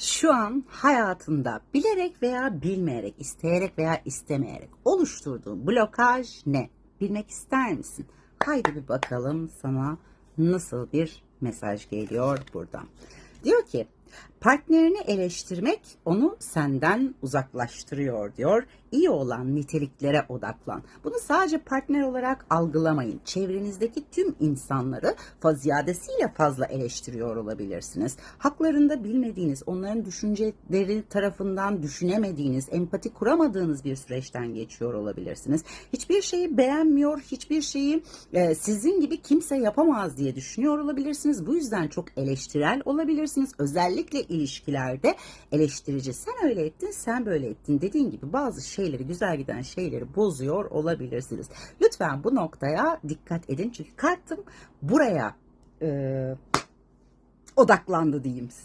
Şu an hayatında bilerek veya bilmeyerek, isteyerek veya istemeyerek oluşturduğun blokaj ne? Bilmek ister misin? Haydi bir bakalım sana nasıl bir mesaj geliyor buradan. Diyor ki partnerini eleştirmek onu senden uzaklaştırıyor diyor. İyi olan niteliklere odaklan. Bunu sadece partner olarak algılamayın. Çevrenizdeki tüm insanları faziyadesiyle fazla eleştiriyor olabilirsiniz. Haklarında bilmediğiniz, onların düşünceleri tarafından düşünemediğiniz, empati kuramadığınız bir süreçten geçiyor olabilirsiniz. Hiçbir şeyi beğenmiyor, hiçbir şeyi e, sizin gibi kimse yapamaz diye düşünüyor olabilirsiniz. Bu yüzden çok eleştirel olabilirsiniz. Özellikle ilişkilerde eleştirici. Sen öyle ettin, sen böyle ettin dediğin gibi bazı şeyleri, güzel giden şeyleri bozuyor olabilirsiniz. Lütfen bu noktaya dikkat edin. Çünkü kartım buraya e, odaklandı diyeyim size.